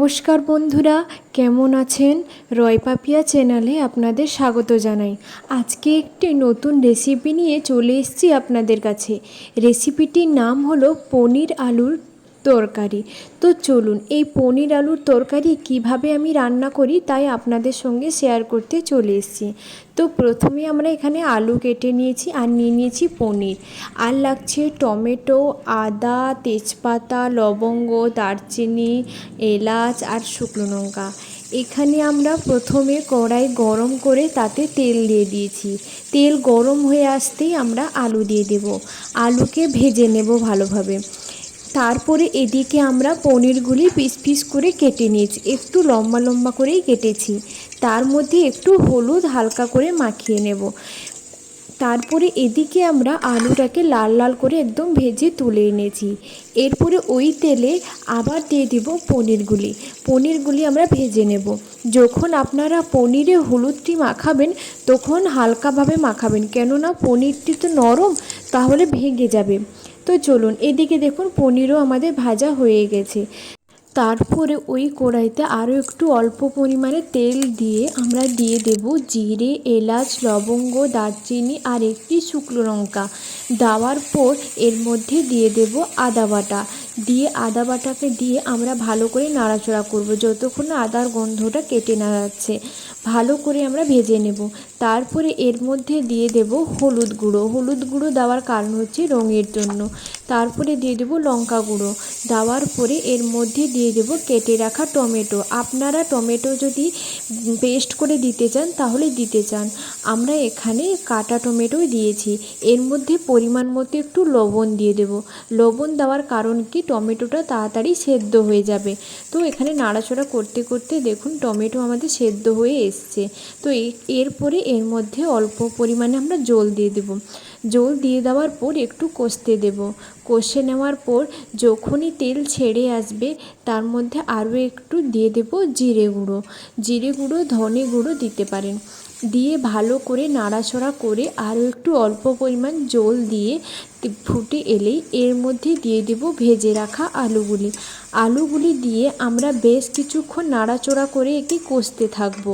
নমস্কার বন্ধুরা, কেমন আছেন? রয়পাপিয়া চ্যানেলে আপনাদের স্বাগত জানাই। আজকে একটি নতুন রেসিপি নিয়ে চলে এসেছি আপনাদের কাছে। রেসিপিটির নাম হলো পনির আলুর তরকারি। তো চলুন, এই পনির আলুর তরকারি কীভাবে আমি রান্না করি তাই আপনাদের সঙ্গে শেয়ার করতে চলে এসেছি। তো প্রথমে আমরা এখানে আলু কেটে নিয়েছি আর নিয়ে নিয়েছি পনির। আর লাগছে টমেটো, আদা, তেজপাতা, লবঙ্গ, দারচিনি, এলাচ আর শুকনো লঙ্কা। এখানে আমরা প্রথমে কড়াই গরম করে তাতে তেল দিয়ে দিয়েছি। তেল গরম হয়ে আসতেই আমরা আলু দিয়ে দেব। আলুকে ভেজে নেব ভালোভাবে। তারপরে এদিকে আমরা পনিরগুলি পিস পিস করে কেটে নিয়েছি, একটু লম্বা লম্বা করেই কেটেছি। তার মধ্যে একটু হলুদ হালকা করে মাখিয়ে নেব। তারপরে এদিকে আমরা আলুটাকে লাল লাল করে একদম ভেজে তুলে এনেছি। এরপরে ওই তেলে আবার দিয়ে দিব পনিরগুলি। পনিরগুলি আমরা ভেজে নেব। যখন আপনারা পনিরে হলুদটি মাখাবেন, তখন হালকাভাবে মাখাবেন। কেননা পনিরটি তো নরম, তাহলে ভেঙে যাবে। তো চলুন, এদিকে দেখুন পনিরও আমাদের ভাজা হয়ে গেছে। তারপরে ওই কড়াইতে আরও একটু অল্প পরিমাণে তেল দিয়ে আমরা দিয়ে দেব জিরে, এলাচ, লবঙ্গ, দারচিনি আর একটি শুকনো লঙ্কা। দেওয়ার পর এর মধ্যে দিয়ে দেব আদা বাটা। দিয়ে আদা বাটাকে দিয়ে আমরা ভালো করে নাড়াচড়া করব। যতক্ষণ না আদার গন্ধটা কেটে না যাচ্ছে, ভালো করে আমরা ভেজে নেব। তারপরে এর মধ্যে দিয়ে দেব হলুদ গুঁড়ো। হলুদ গুঁড়ো দেওয়ার কারণ হচ্ছে রঙের জন্য। তারপরে দিয়ে দেব লঙ্কা গুঁড়ো। দেওয়ার পরে এর মধ্যে দিয়ে দেব কেটে রাখা টমেটো। আপনারা টমেটো যদি পেস্ট করে দিতে চান, তাহলে দিতে চান। আমরা এখানে কাটা টমেটোই দিয়েছি। এর মধ্যে পরিমাণ মতো একটু লবণ দিয়ে দেব। লবণ দেওয়ার কারণ কি? টমেটোটা তাড়াতাড়ি সেদ্ধ হয়ে যাবে। তো এখানে নাড়াচড়া করতে করতে দেখুন টমেটো আমাদের সেদ্ধ হয়ে এসছে। তো এরপরে এর মধ্যে অল্প পরিমাণে আমরা জল দিয়ে দেব। জল দিয়ে দেওয়ার পর একটু কষতে দেব। কষে নেওয়ার পর যখনই তেল ছেড়ে আসবে, তার মধ্যে আরও একটু দিয়ে দেব জিরে গুঁড়ো। জিরে গুঁড়ো, ধনে গুঁড়ো দিতে পারেন। দিয়ে ভালো করে নাড়াচড়া করে আরও একটু অল্প পরিমাণ জল দিয়ে ফুটে এলেই এর মধ্যে দিয়ে দেব ভেজে রাখা আলুগুলি। আলুগুলি দিয়ে আমরা বেশ কিছুক্ষণ নাড়াচড়া করে একে কষতে থাকব।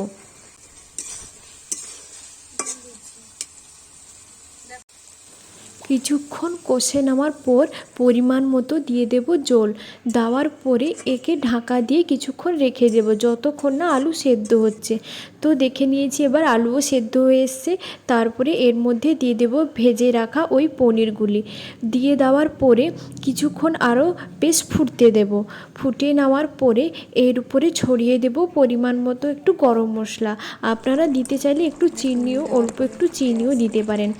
কিছুক্ষণ কষে নেওয়ার পর পরিমাণ মতো দিয়ে দেব জল। দেওয়ার পরে একে ঢাকা দিয়ে কিছুক্ষণ রেখে দেব, যতক্ষণ না আলু সেদ্ধ হচ্ছে। তো দেখে নিয়েছি এবার আলুও সেদ্ধ হয়ে এসছে। তারপরে এর মধ্যে দিয়ে দেব ভেজে রাখা ওই পনিরগুলি। দিয়ে দেওয়ার পরে কিছুক্ষণ আরও বেশ ফুটতে দেব। ফুটে নেওয়ার পরে এর উপরে ছড়িয়ে দেব পরিমাণ মতো একটু গরম মশলা। আপনারা দিতে চাইলে একটু চিনিও, অল্প একটু চিনিও দিতে পারেন।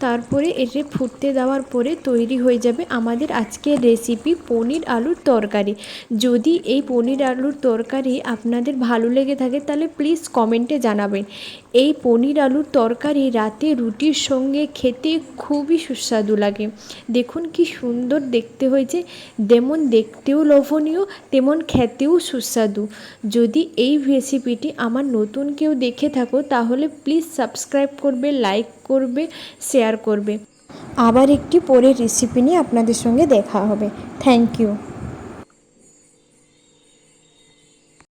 তারপরে এটি ফুটতে দেওয়ার পরে তৈরি হয়ে যাবে আমাদের আজকের রেসিপি পনির আলুর তরকারি। যদি এই পনির আলুর তরকারি আপনাদের ভালো লেগে থাকে তাহলে প্লিজ কমেন্টে জানাবেন। এই পনির আলুর তরকারি রাতে রুটির সঙ্গে খেতে খুবই সুস্বাদু লাগে। দেখুন কি সুন্দর দেখতে হয়েছে। যেমন দেখতেও লোভনীয়, তেমন খেতেও সুস্বাদু। যদি এই রেসিপিটি আমার নতুন কেউ দেখে থাকো তাহলে প্লিজ সাবস্ক্রাইব করবে লাইক করবে শেয়ার করবে। আবার একটি পরের রেসিপি নিয়ে আপনাদের সঙ্গে দেখা হবে। Thank you